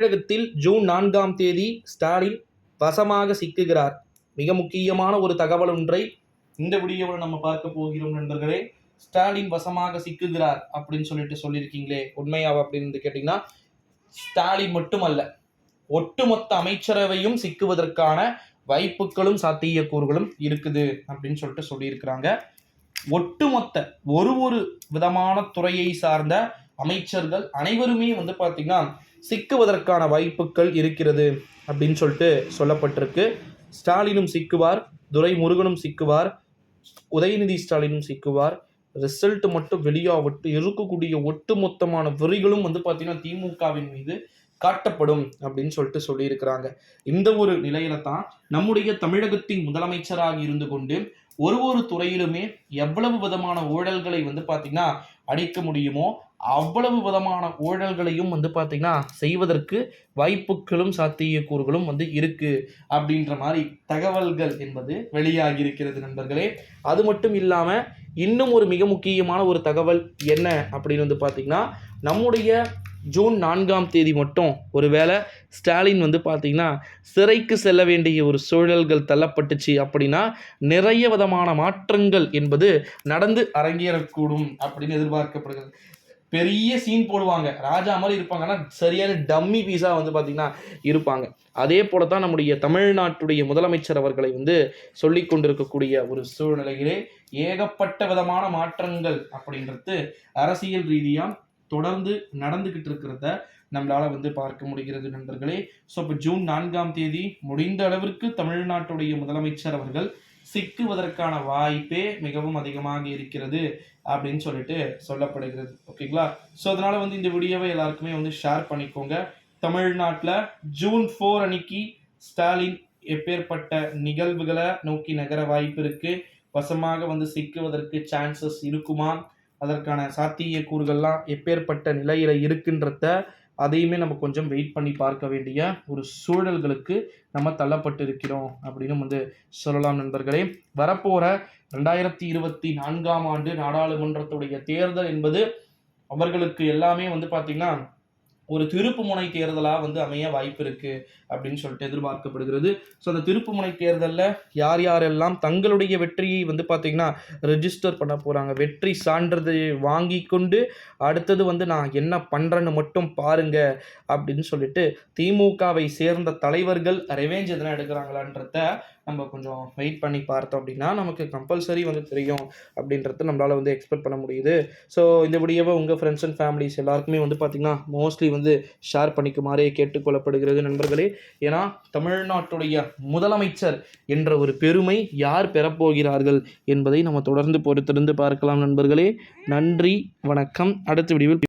தமிழகத்தில் ஜூன் நான்காம் தேதி ஸ்டாலின் வசமாக சிக்குகிறார். மிக முக்கியமான ஒரு தகவல் ஒன்றை இந்த வீடியோவில் நம்ம பார்க்க போகிறோம் நண்பர்களே. ஸ்டாலின் வசமாக சிக்குகிறார் அப்படின்னு சொல்லிட்டு சொல்லியிருக்கீங்களே. உண்மையாவா அப்படின்னு கேட்டிங்கன்னா ஸ்டாலின் மட்டுமல்ல ஒட்டுமொத்த அமைச்சரவையும் சிக்குவதற்கான வாய்ப்புகளும் சாத்தியக்கூறுகளும் இருக்குது அப்படின்னு சொல்லிட்டு சொல்லியிருக்கிறாங்க. ஒட்டுமொத்த ஒரு ஒரு விதமான துறையை சார்ந்த அமைச்சர்கள் அனைவருமே வந்து பார்த்தீங்கன்னா சிக்குவதற்கான வாய்ப்புகள் இருக்கிறது அப்படின்னு சொல்லிட்டு சொல்லப்பட்டிருக்கு. ஸ்டாலினும் சிக்குவார் துரைமுருகனும் சிக்குவார் உதயநிதி ஸ்டாலினும் சிக்குவார். ரிசல்ட் மட்டும் வெளியாகவிட்டு இருக்கக்கூடிய ஒட்டுமொத்தமான விரிகளும் வந்து பார்த்திங்கன்னா திமுகவின் மீது காட்டப்படும் அப்படின்னு சொல்லிட்டு சொல்லியிருக்கிறாங்க. இந்த ஒரு நிலையில தான் நம்முடைய தமிழகத்தின் முதலமைச்சராக இருந்து கொண்டு ஒரு ஒரு துறையிலுமே எவ்வளவு விதமான ஊழல்களை வந்து பார்த்திங்கன்னா அடிக்க முடியுமோ அவ்வளவு விதமான ஊழல்களையும் வந்து பார்த்திங்கன்னா செய்வதற்கு வாய்ப்புகளும் சாத்தியக்கூறுகளும் வந்து இருக்கு அப்படின்ற மாதிரி தகவல்கள் என்பது வெளியாகி இருக்கிறது நண்பர்களே. அது மட்டும் இல்லாமல் இன்னும் ஒரு மிக முக்கியமான ஒரு தகவல் என்ன அப்படின்னு வந்து பார்த்திங்கன்னா நம்முடைய ஜூன் நான்காம் தேதி மட்டும் ஒருவேளை ஸ்டாலின் வந்து பார்த்திங்கன்னா சிறைக்கு செல்ல வேண்டிய ஒரு சூழல்கள் தள்ளப்பட்டுச்சு அப்படின்னா நிறைய விதமான மாற்றங்கள் என்பது நடந்து அரங்கேறக்கூடும் அப்படின்னு எதிர்பார்க்கப்படுகிறது. பெரிய சீன் போடுவாங்க. ராஜா மாதிரி இருப்பாங்க ஆனால் சரியான டம்மி பீஸாக வந்து பார்த்திங்கன்னா இருப்பாங்க. அதே போல தான் நம்முடைய தமிழ்நாட்டுடைய முதலமைச்சர் அவர்களை வந்து சொல்லி கொண்டிருக்கக்கூடிய ஒரு சூழ்நிலையிலே ஏகப்பட்ட விதமான மாற்றங்கள் அப்படின்றது அரசியல் ரீதியாக தொடர்ந்து நடந்துக்கிட்டு இருக்கிறத நம்மளால் வந்து பார்க்க முடிகிறது நண்பர்களே. ஸோ இப்போ ஜூன் நான்காம் தேதி முடிந்த அளவிற்கு தமிழ்நாட்டுடைய முதலமைச்சர் அவர்கள் சிக்குவதற்கான வாய்ப்பே மிகவும் அதிகமாக இருக்கிறது அப்படின்னு சொல்லிட்டு சொல்லப்படுகிறது. ஓகேங்களா ஸோ அதனால் வந்து இந்த வீடியோவை எல்லாருக்குமே வந்து ஷேர் பண்ணிக்கோங்க. தமிழ்நாட்டில் ஜூன் ஃபோர் அன்னைக்கு ஸ்டாலின் எப்பேற்பட்ட நிகழ்வுகளை நோக்கி நகர வாய்ப்பு இருக்குது வசமாக வந்து சிக்குவதற்கு சான்சஸ் இருக்குமா? அதற்கான சாத்திய கூறுகள்லாம் எப்பேற்பட்ட நிலையில் இருக்குன்றத அதையுமே நம்ம கொஞ்சம் வெயிட் பண்ணி பார்க்க வேண்டிய ஒரு சூழல்களுக்கு நம்ம தள்ளப்பட்டு இருக்கிறோம் அப்படின்னு வந்து சொல்லலாம் நண்பர்களே. வரப்போகிற ரெண்டாயிரத்தி இருபத்தி நான்காம் ஆண்டு நாடாளுமன்றத்துடைய தேர்தல் என்பது அவர்களுக்கு எல்லாமே வந்து பார்த்திங்கன்னா ஒரு திருப்பு முனை தேர்தலாக வந்து அமைய வாய்ப்பு இருக்குது அப்படின்னு சொல்லிட்டு எதிர்பார்க்கப்படுகிறது. ஸோ அந்த திருப்பு முனை தேர்தலில் யார் யாரெல்லாம் தங்களுடைய வெற்றியை வந்து பார்த்திங்கன்னா ரெஜிஸ்டர் பண்ண போகிறாங்க வெற்றி சான்றது வாங்கி கொண்டு அடுத்தது வந்து நான் என்ன பண்ணுறேன்னு மட்டும் பாருங்க அப்படின்னு சொல்லிட்டு திமுகவை சேர்ந்த தலைவர்கள் ரெவேஞ்ச் எதனா எடுக்கிறாங்களான்றத நம்ம கொஞ்சம் வெயிட் பண்ணி பார்த்தோம் அப்படின்னா நமக்கு கம்பல்சரி வந்து தெரியும் அப்படின்றத நம்மளால் வந்து எக்ஸ்பெக்ட் பண்ண முடியுது. ஸோ இந்த வீடியோவை உங்கள் ஃப்ரெண்ட்ஸ் அண்ட் ஃபேமிலிஸ் எல்லாருக்குமே வந்து பார்த்திங்கன்னா மோஸ்ட்லி வந்து ஷேர் பண்ணிக்குமாறே கேட்டுக்கொள்ளப்படுகிறது நண்பர்களே. ஏன்னா தமிழ்நாட்டுடைய முதலமைச்சர் என்ற ஒரு பெருமை யார் பெறப்போகிறார்கள் என்பதை நம்ம தொடர்ந்து பொறுத்திருந்து பார்க்கலாம் நண்பர்களே. நன்றி வணக்கம். அடுத்த விடிவில்